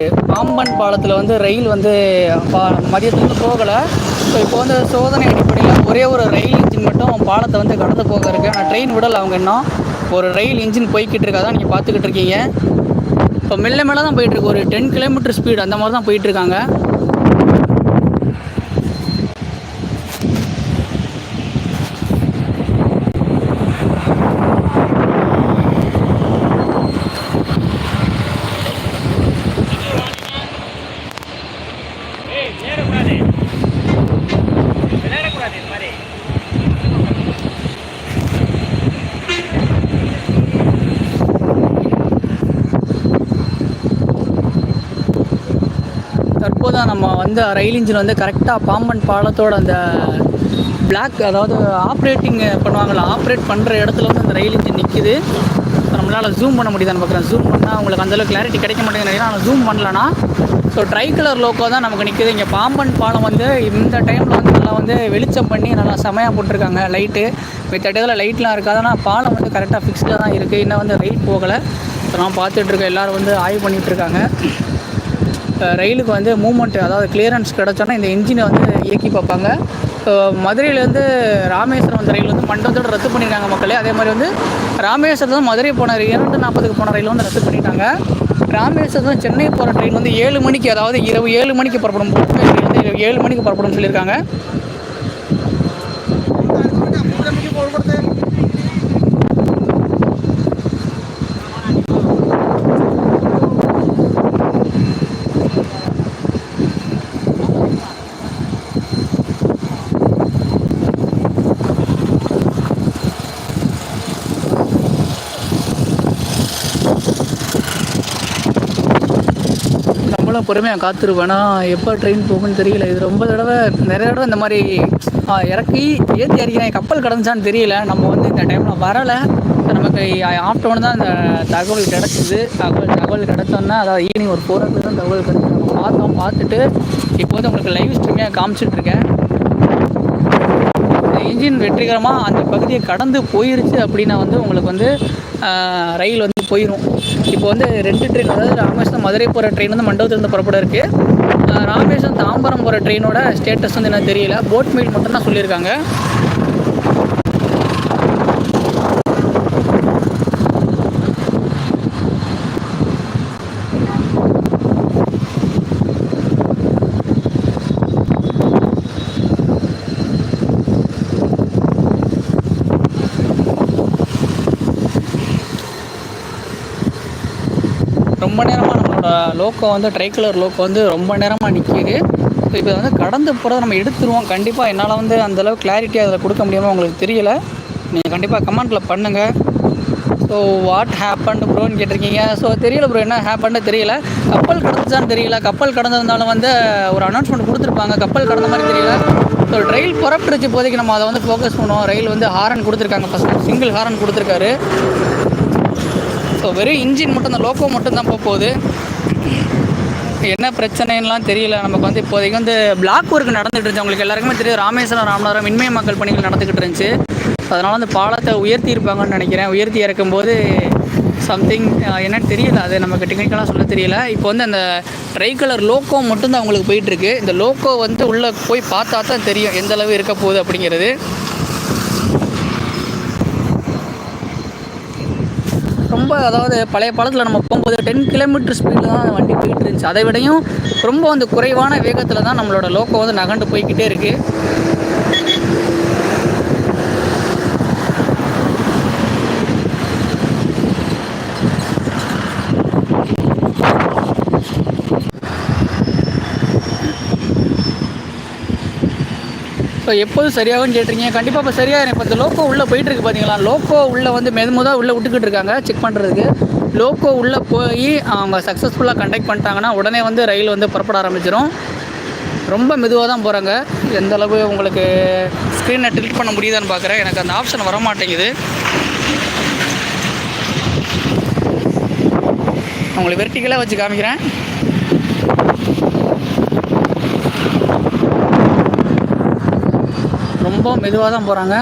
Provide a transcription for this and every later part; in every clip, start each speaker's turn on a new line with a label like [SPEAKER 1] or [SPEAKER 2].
[SPEAKER 1] பாம்பன் பாலத்தில் வந்து ரயில் வந்து பா போகலை. ஸோ இப்போ வந்து சோதனை அடிப்படையில் ஒரே ஒரு ரயில் இன்ஜின் மட்டும் பாலத்தை வந்து கடந்து போக இருக்குது ஆனால் ட்ரெயின் விடலை அவங்க இன்னும். ஒரு ரயில் இன்ஜின் போய்கிட்டு இருக்காதான் நீங்கள் பார்த்துக்கிட்டு இருக்கீங்க. இப்போ மெல்ல மேலே தான் போயிட்டுருக்கு ஒரு டென் கிலோமீட்டர் ஸ்பீடு அந்த மாதிரி தான் போயிட்டுருக்காங்க தான் நம்ம வந்து ரயில் இன்ஜின் வந்து கரெக்டாக பாம்பன் பாலத்தோட அந்த பிளாக் அதாவது ஆப்ரேட்டிங் பண்ணுவாங்கள்ல ஆப்ரேட் பண்ணுற இடத்துல வந்து அந்த ரயில் இன்ஜின் நிற்கிது நம்மளால் ஜூம் பண்ண முடியுதான்னு பார்க்குறேன் ஜூம் பண்ணால் உங்களுக்கு அந்தளவுக்கு கிளாரிட்டி கிடைக்க மாட்டேங்குது நினைக்கிறேன். ஆனால் ஜூம் பண்ணலனா ஸோ ட்ரை கலர் லோக்கோ தான் நமக்கு நிற்கிது இங்கே பாம்பன் பாலம் வந்து இந்த டைமில் வந்து நல்லா வந்து வெளிச்சம் பண்ணி நல்லா செமையாக போட்டிருக்காங்க லைட்டு மித்த இடத்துல லைட்லாம் இருக்காது. ஆனால் பாலம் வந்து கரெக்டாக ஃபிக்ஸ்டில் தான் இருக்குது இன்னும் வந்து ரயில் போகலை. நான் பார்த்துட்ருக்கேன் எல்லோரும் வந்து ஆய்வு பண்ணிகிட்ருக்காங்க ரயிலுக்கு வந்து மூமெண்ட் அதாவது கிளியரன்ஸ் கிடச்சோன்னா இந்த இன்ஜினை வந்து இயக்கி பார்ப்பாங்க. மதுரையிலேருந்து ராமேஸ்வரம் வந்த ரயில் வந்து மண்டபத்தோடு ரத்து பண்ணியிருக்காங்க மக்களே. அதே மாதிரி வந்து ராமேஸ்வரத்தில் மதுரை போன இரண்டு நாற்பதுக்கு போன ரயில் வந்து ரத்து பண்ணிட்டாங்க. ராமேஸ்வரம் சென்னை போகிற ட்ரெயின் வந்து ஏழு மணிக்கு அதாவது இரவு ஏழு மணிக்கு புறப்படும். வந்து ஏழு மணிக்கு புறப்படும் சொல்லியிருக்காங்க. நம்மளும் பொறுமையாக காத்திருப்பேனா? எப்போ ட்ரெயின் போகும்னு தெரியல. இது ரொம்ப தடவை நிறைய தடவை இந்த மாதிரி இறக்கி ஏற்றி இறக்கிறேன் கப்பல் கிடந்துச்சான்னு தெரியல. நம்ம வந்து இந்த டைமில் வரலை. நமக்கு ஆஃப்டர்நூன் தான் இந்த தகவல் கிடச்சிது. தகவல் தகவல் கிடச்சோன்னா அதாவது ஈவினிங் ஒரு ஃபோர் ஓ தான் தகவல் கிடச்சி நம்ம பார்த்தோம் பார்த்துட்டு இப்போ வந்து உங்களுக்கு லைவ் ஸ்ட்ரீமே காமிச்சிட்ருக்கேன் இன்ஜின் வெற்றிகரமாக அந்த பகுதியை கடந்து போயிருச்சு அப்படின்னா வந்து உங்களுக்கு வந்து ரயில் வந்து போயிடும் இப்போ வந்து ரெண்டு ட்ரெயின் அதாவது ராமேஸ்வரம் மதுரை போகிற ட்ரெயின் வந்து மண்டபத்திலிருந்து புறப்பட இருக்குது ராமேஸ்வரம் தாம்பரம் போகிற ட்ரெயினோட ஸ்டேட்டஸ் வந்து எனக்கு தெரியல. போட் மீல் மட்டும்தான் சொல்லியிருக்காங்க ரொம்ப நேரமாக நம்மளோட லோக்கோ வந்து ட்ரை கலர் லோக்கோ வந்து ரொம்ப நேரமாக நிற்கிது ஸோ இப்போ வந்து கடந்து போகிறத நம்ம எடுத்துருவோம். கண்டிப்பாக என்னால் வந்து அந்தளவு கிளாரிட்டி அதில் கொடுக்க முடியாமல் உங்களுக்கு தெரியல. நீங்கள் கண்டிப்பாக கமெண்ட்டில் பண்ணுங்கள் ஸோ வாட் ஹேப்பன் ப்ரோன்னு கேட்டிருக்கீங்க. ஸோ தெரியல ப்ரோ என்ன ஹேப்பன்னு தெரியல. கப்பல் கடந்துச்சான்னு தெரியல. கப்பல் கடந்திருந்தாலும் வந்து ஒரு அனௌன்ஸ்மெண்ட் கொடுத்துருப்பாங்க. கப்பல் கடந்த மாதிரி தெரியல. ஸோ ரயில் புறப்பட்டுருச்சு. இப்போதைக்கு நம்ம அதை வந்து ஃபோக்கஸ் பண்ணுவோம் ரயில் வந்து ஹாரன் கொடுத்துருக்காங்க ஃபஸ்ட் சிங்கிள் ஹாரன் கொடுத்துருக்காரு. ஸோ வெறும் இன்ஜின் மட்டும் அந்த லோக்கோ மட்டும் தான் போக போகுது. என்ன பிரச்சனைலாம் தெரியல. நமக்கு வந்து இப்போதைக்கு வந்து பிளாக் ஒர்க் நடந்துகிட்டு இருந்துச்சு. உங்களுக்கு எல்லாருக்குமே தெரியும் ராமேஸ்வரம் ராமநாதபுரம் மின்மய மக்கள் பணிகள் நடந்துக்கிட்டு இருந்துச்சு. அதனால் அந்த பாலத்தை உயர்த்தி இருப்பாங்கன்னு நினைக்கிறேன். உயர்த்தி இறக்கும்போது சம்திங் என்னன்னு தெரியல. அது நமக்கு டெக்னிக்கலாக சொல்ல தெரியல. இப்போ வந்து அந்த ட்ரை கலர் லோக்கோ மட்டும்தான் அவங்களுக்கு போயிட்டுருக்கு இந்த லோக்கோ வந்து உள்ளே போய் பார்த்தா தான் தெரியும் எந்தளவு இருக்க போகுது அப்படிங்கிறது. ரொம்ப அதாவது பழைய பாலத்தில் நம்ம போகும்போது டென் கிலோமீட்டர் ஸ்பீடில் தான் வண்டி போயிட்டு இருந்துச்சு. அதை விடையும் ரொம்ப வந்து குறைவான வேகத்தில் தான் நம்மளோட லோக்கோ வந்து நகண்டு போய்க்கிட்டே இருக்குது ஸோ எப்போது சரியாகும்னு கேட்டிருக்கீங்க? கண்டிப்பாக இப்போ சரியாக இப்போ இந்த லோக்கோ உள்ளே போயிட்டுருக்கு பார்த்தீங்களா லோக்கோ உள்ளே வந்து மெதுமுதாக உள்ளே விட்டுக்கிட்டு இருக்காங்க. செக் பண்ணுறதுக்கு லோக்கோ உள்ளே போய் அவங்க சக்ஸஸ்ஃபுல்லாக கண்டக்ட் பண்ணிட்டாங்கன்னா உடனே வந்து ரயில் வந்து புறப்பட ஆரம்பிச்சிடும் ரொம்ப மெதுவாக தான் போகிறாங்க எந்த அளவு உங்களுக்கு ஸ்க்ரீனை டில்ட் பண்ண முடியுதான்னு பார்க்குறேன் எனக்கு அந்த ஆப்ஷன் வர மாட்டேங்குது உங்களுக்கு வெர்டிக்கலாக வச்சு காமிக்கிறேன். ரொம்ப மெதுவாக தான் போகிறாங்க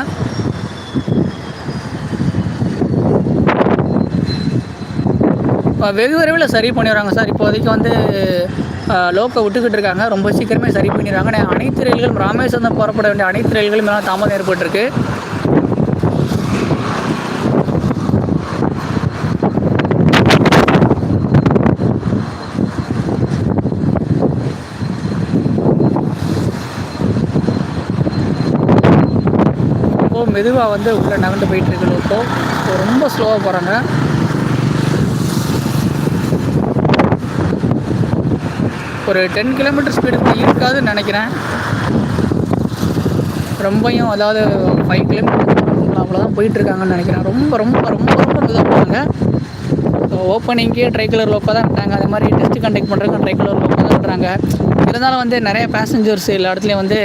[SPEAKER 1] வெகு விரைவில் சரி பண்ணிடுறாங்க சார். இப்போதைக்கு வந்து லோக்கை விட்டுக்கிட்டு இருக்காங்க. ரொம்ப சீக்கிரமே சரி பண்ணிடுறாங்க. அனைத்து ரயில்களும் ராமேஸ்வரம் புறப்பட வேண்டிய அனைத்து ரயில்களும் எல்லாம் தாமதம் ஏற்பட்டிருக்கு. மெதுவாக வந்து உள்ளே நகர்ந்து போயிட்டு இருக்கு லோக்கோ ரொம்ப ஸ்லோவாக போகிறாங்க ஒரு டென் கிலோமீட்டர் ஸ்பீடுக்கு இருக்காதுன்னு நினைக்கிறேன். ரொம்பையும் அதாவது ஃபைவ் கிலோமீட்டர் அவ்வளோதான் போயிட்டுருக்காங்கன்னு நினைக்கிறேன். ரொம்ப ரொம்ப ரொம்ப ரொம்ப போகிறாங்க ஓப்பனிங்கே ட்ரை கலர் லோக்கோ தான் விட்டாங்க. அதே மாதிரி டெஸ்ட் கண்டக்ட் பண்ணுறதுக்கும் ட்ரை கலர் லோக்கோ தான் பண்ணுறாங்க இருந்தாலும் வந்து நிறைய பேசஞ்சர்ஸ் எல்லா இடத்துலையும் வந்து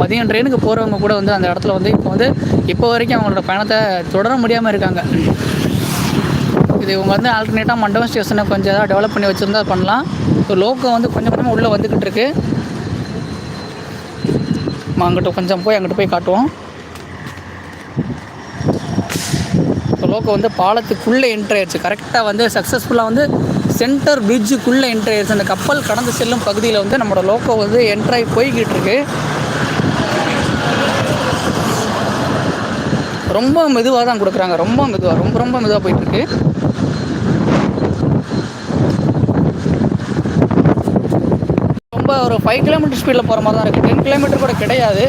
[SPEAKER 1] மதியம் ட்ரெயினுக்கு போகிறவங்க கூட வந்து அந்த இடத்துல வந்து இப்போ வந்து இப்போ வரைக்கும் அவங்களோட பயணத்தை தொடர முடியாமல் இருக்காங்க. இது இவங்க வந்து ஆல்டர்னேட்டாக மண்டபம் ஸ்டேஷனை கொஞ்சம் ஏதாவது டெவலப் பண்ணி வச்சுருந்தா பண்ணலாம். ஸோ லோக்கம் வந்து கொஞ்சம் கொஞ்சமாக உள்ளே வந்துக்கிட்டு இருக்கு. நம்ம அங்கிட்ட கொஞ்சம் போய் அங்கிட்ட போய் காட்டுவோம். லோக்கம் லோக்கோ வந்து பாலத்துக்குள்ளே என்ட்ரி ஆயிடுச்சு. கரெக்டாக வந்து சக்ஸஸ்ஃபுல்லாக வந்து சென்டர் பிரிட்ஜுக்குள்ளே என்ட்ரி ஆயிடுச்சு அந்த கப்பல் கடந்து செல்லும் பகுதியில் வந்து நம்மளோட லோக்கோ வந்து என்ட்ராகி போய்கிட்டு இருக்கு. ரொம்ப மெதுவாக தான் கொடுக்குறாங்க. ரொம்ப மெதுவாக ரொம்ப ரொம்ப மெதுவாக போயிட்டுருக்கு ரொம்ப ஒரு ஃபைவ் கிலோமீட்டர் ஸ்பீடில் போகிற மாதிரி தான் இருக்குது டென் கிலோமீட்டர் கூட கிடையாது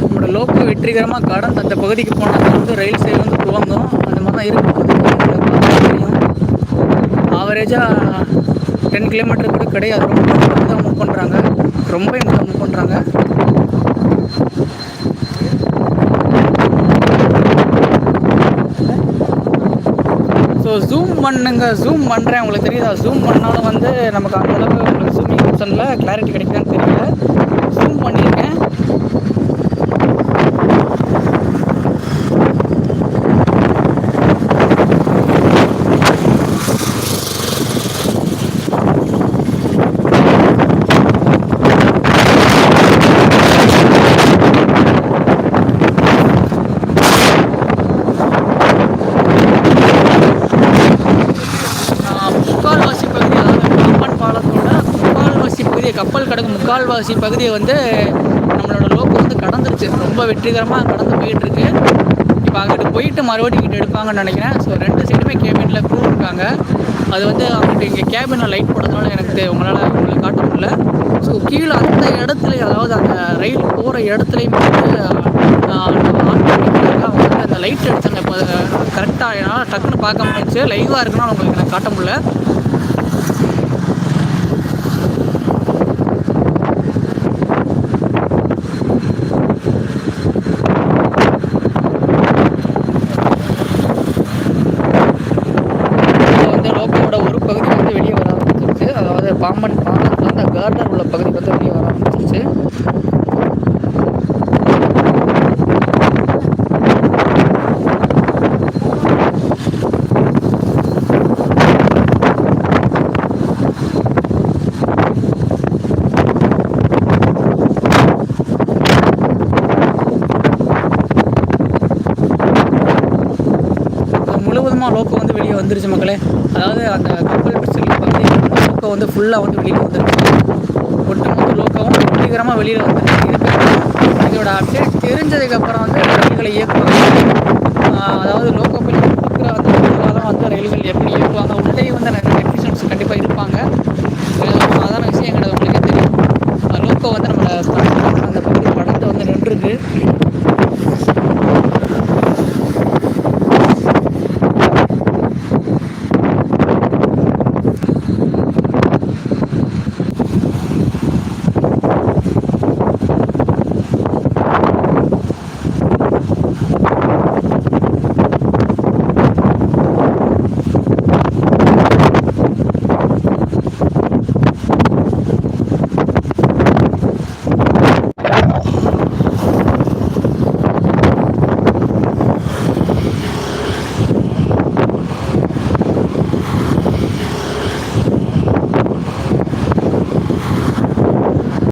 [SPEAKER 1] நம்மளோட லோக்கோ வெற்றிகரமாக கடந்து அந்த பகுதிக்கு போனால் வந்து ரயில் சேவை வந்து துவங்கும். அந்த மாதிரி தான் இருக்குது ஆவரேஜாக டென் கிலோமீட்டர் கூட கிடையாது. ரொம்ப தான் மூவ் பண்ணுறாங்க ரொம்ப மூவ் பண்ணுறாங்க ஸோ ஜூம் பண்ணுங்க. ஜூம் பண்ணுறேன் உங்களுக்கு தெரியுதா? ஜூம் பண்ணாலும் வந்து நமக்கு அந்தளவுக்கு உங்களுக்கு ஜூமிங் ஆப்ஷனில் கிளாரிட்டி கிடைக்குதான்னு தெரியல ஜூம் பண்ணியிருக்கேன் ஆஹ் முக்கால்வாசி பகுதி அதாவது பாம்பன் பாலத்தோட முக்கால்வாசி பகுதியை கப்பல் கடக்கும் முக்கால்வாசி பகுதியை வந்து நம்மளோட லோக்கு வந்து கடந்துருச்சு. ரொம்ப வெற்றிகரமாக கடந்து போயிட்டுருக்கு. இப்போ அங்கிட்டு போயிட்டு மறுபடியும் இங்கிட்டு எடுப்பாங்கன்னு நினைக்கிறேன். ஸோ ரெண்டு சைடுமே கேபினில் க்ரூ இருக்காங்க. அது வந்து அவங்ககிட்ட இங்கே கேபினில் லைட் போடுறதுனால எனக்கு உங்களால் உங்களை காட்ட முடியல. ஸோ கீழே அந்த இடத்துல அதாவது அந்த ரயில் போகிற இடத்துலையுமே வந்து அவங்க வந்து அந்த லைட் அடித்தாங்க இப்போ கரெக்டாக என்னால் டக்குன்னு பார்க்க முடிஞ்சு லைவாக இருக்குன்னு உங்களுக்கு நான் காட்ட முடியல இப்போ வந்து லோக்கலோட ஒரு பகுதி வந்து வெளியே வர ஆரம்பிச்சிருச்சு அதாவது பாம்பன் பாலத்தில் கார்டர் உள்ள பகுதி வந்து வெளியே வர ஆரம்பிச்சிருச்சு. முழுவதுமாக லோக்கோ வந்து வெளியே வந்துருச்சு மக்களே. அதாவது அந்த கப்பல் பிடிச்சல் பகுதி லோக்கோ வந்து ஃபுல்லாக வந்து வெளியே வந்துருச்சு. சீக்கிரமாக வெளியில் வந்து இதோட அப்டேட் தெரிஞ்சதுக்கப்புறம் வந்து ரயில்களை இயக்குவாங்க. அதாவது லோக்கோ பில் கொடுக்குற அந்த காலம் வந்து ரயில்கள் எப்படி இயக்குவாங்க உள்ளே வந்து நிறைய டெக்னீஷியன்ஸ் கண்டிப்பாக இருப்பாங்க. அதான விஷயம் எங்களுக்கு உங்களுக்கே தெரியும்.